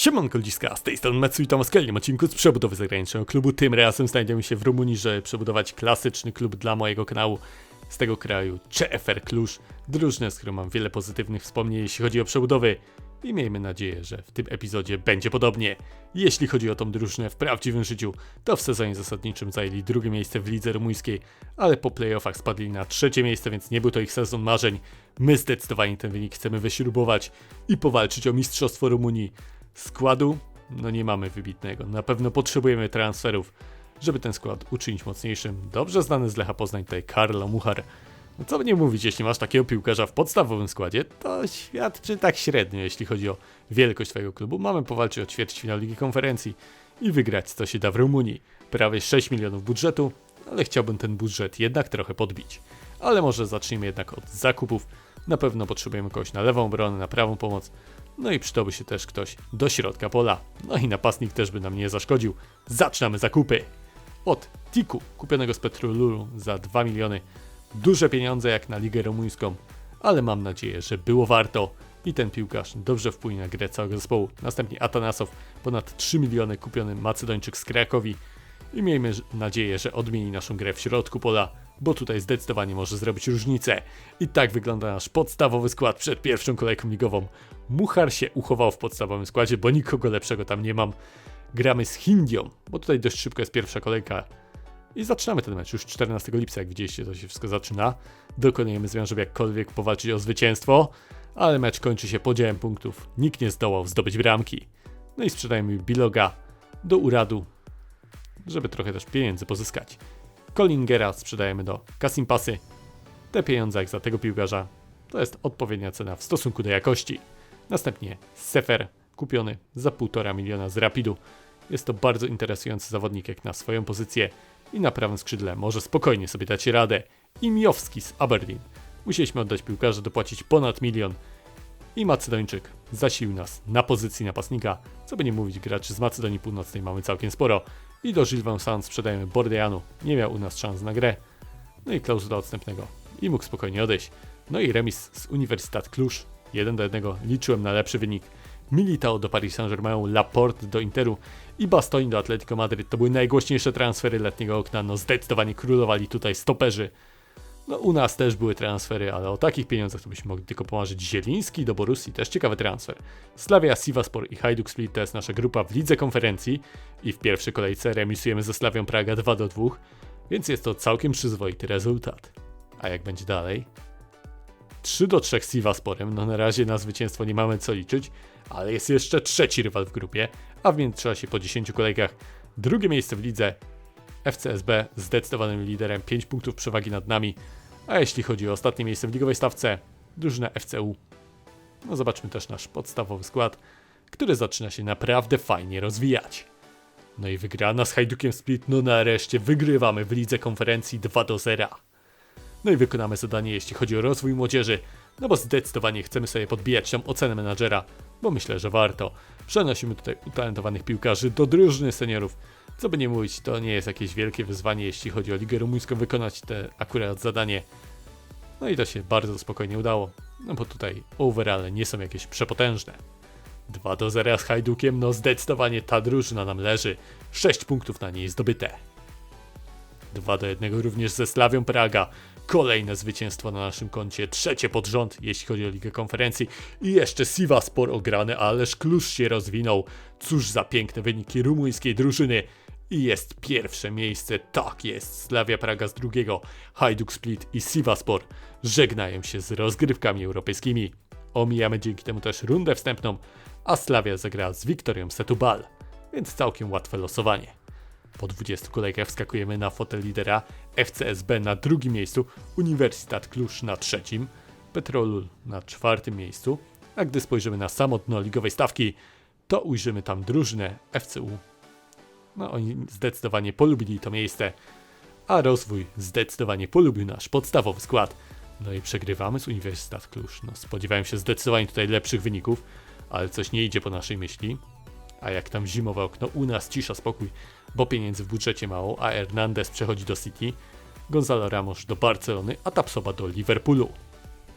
Siemanko ludziska, z tej strony Metsu i Tomasz w kolejnym odcinku z przebudowy zagranicznego klubu. Tym razem znajdziemy się w Rumunii, żeby przebudować klasyczny klub dla mojego kanału z tego kraju, CFR Klusz. Drużynę, z którą mam wiele pozytywnych wspomnień, jeśli chodzi o przebudowy. I miejmy nadzieję, że w tym epizodzie będzie podobnie. Jeśli chodzi o tą drużynę w prawdziwym życiu, to w sezonie zasadniczym zajęli drugie miejsce w lidze rumuńskiej, ale po playoffach spadli na trzecie miejsce, więc nie był to ich sezon marzeń. My zdecydowanie ten wynik chcemy wyśrubować i powalczyć o mistrzostwo Rumunii. Składu? No nie mamy wybitnego. Na pewno potrzebujemy transferów, żeby ten skład uczynić mocniejszym. Dobrze znany z Lecha Poznań tutaj Karlo Muchar. No co nie mówić, jeśli masz takiego piłkarza w podstawowym składzie, to świadczy tak średnio, jeśli chodzi o wielkość twojego klubu. Mamy powalczyć o ćwierćfinał Ligi Konferencji i wygrać co się da w Rumunii. Prawie 6 milionów budżetu, ale chciałbym ten budżet jednak trochę podbić. Ale może zacznijmy jednak od zakupów. Na pewno potrzebujemy kogoś na lewą obronę, na prawą pomoc. No i przydałby się też ktoś do środka pola. No i napastnik też by nam nie zaszkodził. Zaczynamy zakupy! Od Tiku, kupionego z Petrolulu za 2 miliony. Duże pieniądze jak na ligę rumuńską, ale mam nadzieję, że było warto i ten piłkarz dobrze wpłynie na grę całego zespołu. Następnie Atanasow, ponad 3 miliony kupiony Macedończyk z Krakowi i miejmy nadzieję, że odmieni naszą grę w środku pola, bo tutaj zdecydowanie może zrobić różnicę. I tak wygląda nasz podstawowy skład przed pierwszą kolejką ligową. Muchar się uchował w podstawowym składzie, bo nikogo lepszego tam nie mam. Gramy z Hindią, bo tutaj dość szybko jest pierwsza kolejka. I zaczynamy ten mecz już 14 lipca, jak widzieliście, to się wszystko zaczyna. Dokonujemy zmian, żeby jakkolwiek powalczyć o zwycięstwo, ale mecz kończy się podziałem punktów. Nikt nie zdołał zdobyć bramki. No i sprzedajemy Biloga do Uradu, żeby trochę też pieniędzy pozyskać. Collingera sprzedajemy do Kasimpasy. Te pieniądze jak za tego piłkarza to jest odpowiednia cena w stosunku do jakości. Następnie Sefer kupiony za 1,5 miliona z Rapidu. Jest to bardzo interesujący zawodnik jak na swoją pozycję i na prawym skrzydle może spokojnie sobie dać radę. I z Aberdeen. Musieliśmy oddać piłkarza, dopłacić ponad milion. I Macedończyk zasilił nas na pozycji napastnika. Co by nie mówić, graczy z Macedonii Północnej mamy całkiem sporo. I do Gilles Vincent sprzedajemy Bordejanu. Nie miał u nas szans na grę. No i klauzula odstępnego. I mógł spokojnie odejść. No i remis z Uniwersytet Klusz. 1 do 1. Liczyłem na lepszy wynik. Militao do Paris Saint-Germain, Laporte do Interu i Bastoni do Atletico Madryt. To były najgłośniejsze transfery letniego okna. No zdecydowanie królowali tutaj stoperzy. No u nas też były transfery, ale o takich pieniądzach to byśmy mogli tylko pomarzyć. Zieliński do Borussii, też ciekawy transfer. Slavia, Sivaspor i Hajduk Split to jest nasza grupa w lidze konferencji i w pierwszej kolejce remisujemy ze Slawią Praga 2 do 2, więc jest to całkiem przyzwoity rezultat. A jak będzie dalej? 3 do 3 z Sivasporem, no na razie na zwycięstwo nie mamy co liczyć, ale jest jeszcze trzeci rywal w grupie, a w międzyczasie po 10 kolejkach drugie miejsce w lidze FCSB zdecydowanym liderem 5 punktów przewagi nad nami, a jeśli chodzi o ostatnie miejsce w ligowej stawce, drużyna FCU. No zobaczmy też nasz podstawowy skład, który zaczyna się naprawdę fajnie rozwijać. No i wygrana z Hajdukiem Split, no nareszcie wygrywamy w lidze konferencji 2 do 0. No i wykonamy zadanie jeśli chodzi o rozwój młodzieży, no bo zdecydowanie chcemy sobie podbijać tą ocenę menadżera, bo myślę, że warto. Przenosimy tutaj utalentowanych piłkarzy do drużyny seniorów. Co by nie mówić, to nie jest jakieś wielkie wyzwanie, jeśli chodzi o Ligę Rumuńską, wykonać te akurat zadanie. No i to się bardzo spokojnie udało, no bo tutaj overall nie są jakieś przepotężne. 2 do 0 z Hajdukiem, no zdecydowanie ta drużyna nam leży. 6 punktów na niej zdobyte. 2 do 1 również ze Slawią Praga. Kolejne zwycięstwo na naszym koncie, trzecie pod rząd, jeśli chodzi o Ligę Konferencji. I jeszcze Sivaspor ograny, ależ klucz się rozwinął. Cóż za piękne wyniki rumuńskiej drużyny. I jest pierwsze miejsce, tak jest, Slavia Praga z drugiego, Hajduk Split i Sivaspor żegnają się z rozgrywkami europejskimi. Omijamy dzięki temu też rundę wstępną, a Slavia zagra z Wiktorią Setubal, więc całkiem łatwe losowanie. Po 20 kolejkach wskakujemy na fotel lidera FCSB na drugim miejscu, Uniwersytet Klusz na trzecim, Petrolul na czwartym miejscu, a gdy spojrzymy na samo dno ligowej stawki, to ujrzymy tam drużynę FCU. No oni zdecydowanie polubili to miejsce, a rozwój zdecydowanie polubił nasz podstawowy skład. No i przegrywamy z Uniwersytet Klusz. No spodziewałem się zdecydowanie tutaj lepszych wyników, ale coś nie idzie po naszej myśli. A jak tam zimowe okno, u nas cisza, spokój, bo pieniędzy w budżecie mało, a Hernandez przechodzi do City, Gonzalo Ramos do Barcelony, a Tapsoba do Liverpoolu.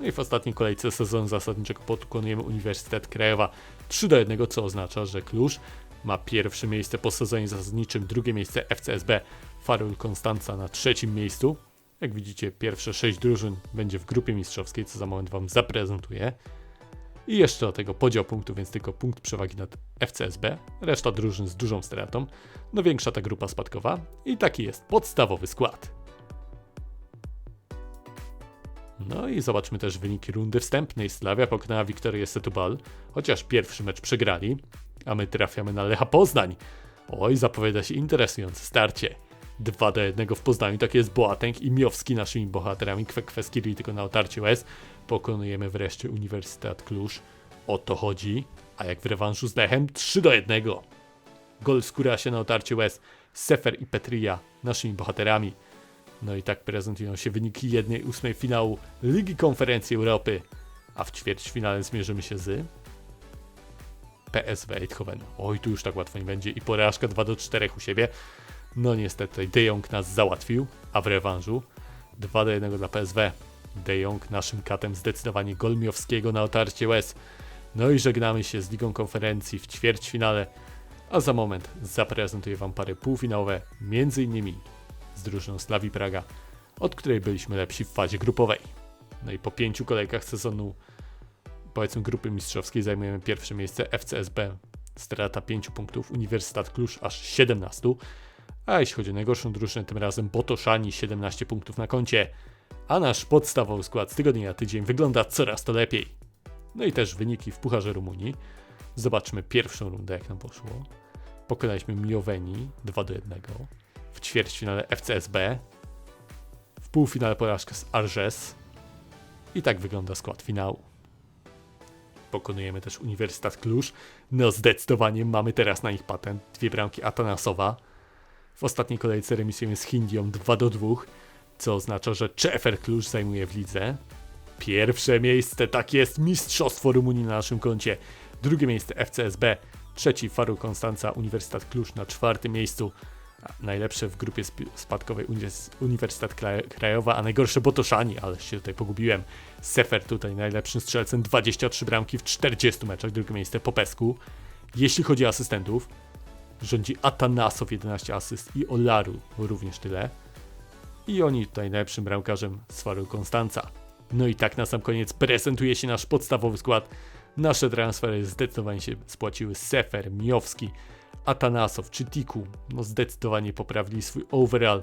No i w ostatniej kolejce sezonu zasadniczego pokonujemy Uniwersytet Krajowa 3 do 1, co oznacza, że Klusz ma pierwsze miejsce po sezonie zasadniczym, drugie miejsce FCSB, Farul Konstanca na trzecim miejscu. Jak widzicie, pierwsze 6 drużyn będzie w grupie mistrzowskiej, co za moment Wam zaprezentuję. I jeszcze do tego podział punktów, więc tylko punkt przewagi nad FCSB, reszta drużyn z dużą stratą, no większa ta grupa spadkowa i taki jest podstawowy skład. No i zobaczmy też wyniki rundy wstępnej. Slavia pokonała Wiktorię Setubal, chociaż pierwszy mecz przegrali, a my trafiamy na Lecha Poznań. Oj, zapowiada się interesujące starcie. 2 do 1 w Poznaniu, tak jest Boateng i Miowski naszymi bohaterami, kwe kweskili tylko na otarciu łez. Pokonujemy wreszcie Uniwersytet Klusz. O to chodzi. A jak w rewanżu z Lechem 3 do 1. Gol skóra się na otarciu łez. Sefer i Petria naszymi bohaterami. No i tak prezentują się wyniki 1-8 finału Ligi Konferencji Europy. A w ćwierćfinale zmierzymy się z PSV Eindhoven. Oj, tu już tak łatwo nie będzie. I porażka 2 do 4 u siebie. No niestety De Jong nas załatwił, a w rewanżu 2 do 1 dla PSW. De Jong naszym katem zdecydowanie Golmiowskiego na otarcie łez. No i żegnamy się z Ligą Konferencji w ćwierćfinale, a za moment zaprezentuję Wam parę półfinałowe, innymi z drużyną Slawi Praga, od której byliśmy lepsi w fazie grupowej. No i po pięciu kolejkach sezonu, powiedzmy grupy mistrzowskiej, zajmujemy pierwsze miejsce FCSB, strata 5 punktów, Uniwersytet Klusz aż 17, a jeśli chodzi o najgorszą drużynę, tym razem Botoszani 17 punktów na koncie, a nasz podstawowy skład z tygodnia na tydzień wygląda coraz to lepiej. No i też wyniki w Pucharze Rumunii. Zobaczmy pierwszą rundę, jak nam poszło. Pokonaliśmy Mioweni 2 do 1. W ćwierćfinale FCSB. W półfinale porażkę z Arges. I tak wygląda skład finału. Pokonujemy też Uniwersytet Klusz. No zdecydowanie mamy teraz na nich patent. Dwie bramki Atanasowa. W ostatniej kolejce remisujemy z Hindią 2 do 2, co oznacza, że Czefer Klusz zajmuje w lidze. Pierwsze miejsce, tak jest, Mistrzostwo Rumunii na naszym koncie. Drugie miejsce FCSB, trzeci Faru Konstanca, Uniwersytet Klusz na czwartym miejscu. Najlepsze w grupie sp- spadkowej Uniwers- Uniwersytet Kraj- Krajowa, a najgorsze Botoszani, ale się tutaj pogubiłem. Sefer tutaj najlepszym strzelcem, 23 bramki w 40 meczach, drugie miejsce Popesku. Jeśli chodzi o asystentów, rządzi Atanasow 11 asyst i Olaru również tyle. I oni tutaj najlepszym bramkarzem z Faru Konstanca. No i tak na sam koniec prezentuje się nasz podstawowy skład. Nasze transfery zdecydowanie się spłaciły. Sefer, Miowski, Atanasow czy Tiku no zdecydowanie poprawili swój overall.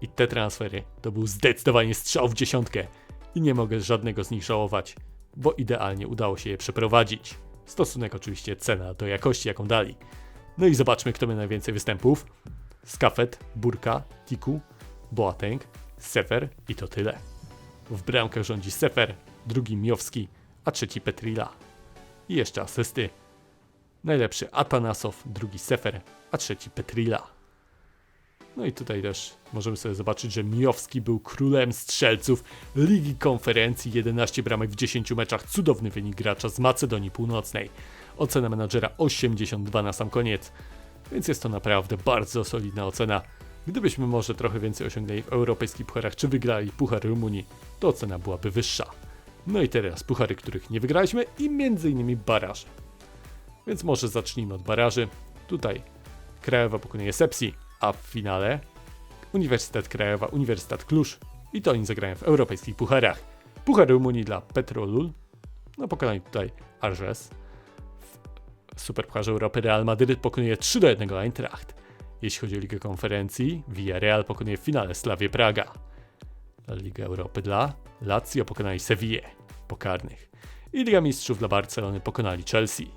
I te transfery to był zdecydowanie strzał w dziesiątkę. I nie mogę żadnego z nich żałować, bo idealnie udało się je przeprowadzić. Stosunek oczywiście cena do jakości jaką dali. No i zobaczmy, kto ma najwięcej występów. Skafet, Burka, Tiku, Boateng, Sefer i to tyle. W bramkach rządzi Sefer, drugi Miowski, a trzeci Petrila. I jeszcze asysty. Najlepszy Atanasow, drugi Sefer, a trzeci Petrila. No i tutaj też możemy sobie zobaczyć, że Miowski był królem strzelców Ligi Konferencji, 11 bramek w 10 meczach, cudowny wynik gracza z Macedonii Północnej. Ocena menadżera 82 na sam koniec, więc jest to naprawdę bardzo solidna ocena. Gdybyśmy może trochę więcej osiągnęli w europejskich pucharach, czy wygrali Puchar Rumunii, to ocena byłaby wyższa. No i teraz puchary, których nie wygraliśmy i innymi baraże. Więc może zacznijmy od baraży. Tutaj Krajowa pokonuje Sepsi, a w finale Uniwersytet Krajowa, Uniwersytet Klusz i to oni zagrają w europejskich pucharach. Puchar Rumunii dla Petrolul, no pokonali tutaj Arges. W Europy Real Madryt pokonuje 3 do 1 Eintracht. Jeśli chodzi o Ligę Konferencji, Villarreal pokonuje w finale Slawię Praga. Liga Europy dla Lazio pokonali Sevillę po karnych. I Liga Mistrzów dla Barcelony pokonali Chelsea.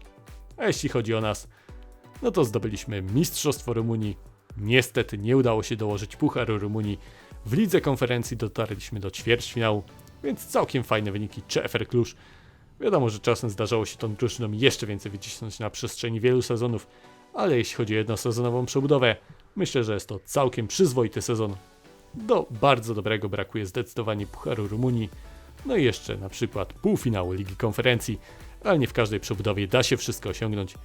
A jeśli chodzi o nas, no to zdobyliśmy Mistrzostwo Rumunii. Niestety nie udało się dołożyć Pucharu Rumunii. W Lidze Konferencji dotarliśmy do ćwierćfinału, więc całkiem fajne wyniki CFR Klusz. Wiadomo, że czasem zdarzało się tą drużyną jeszcze więcej wycisnąć na przestrzeni wielu sezonów, ale jeśli chodzi o jednosezonową przebudowę, myślę, że jest to całkiem przyzwoity sezon. Do bardzo dobrego brakuje zdecydowanie Pucharu Rumunii, no i jeszcze na przykład półfinału Ligi Konferencji, ale nie w każdej przebudowie da się wszystko osiągnąć.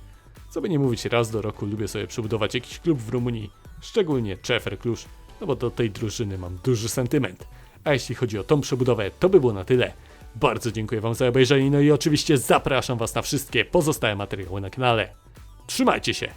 Co by nie mówić, raz do roku lubię sobie przebudować jakiś klub w Rumunii, szczególnie Czefer Klusz, no bo do tej drużyny mam duży sentyment. A jeśli chodzi o tą przebudowę, to by było na tyle. Bardzo dziękuję wam za obejrzenie, no i oczywiście zapraszam was na wszystkie pozostałe materiały na kanale. Trzymajcie się!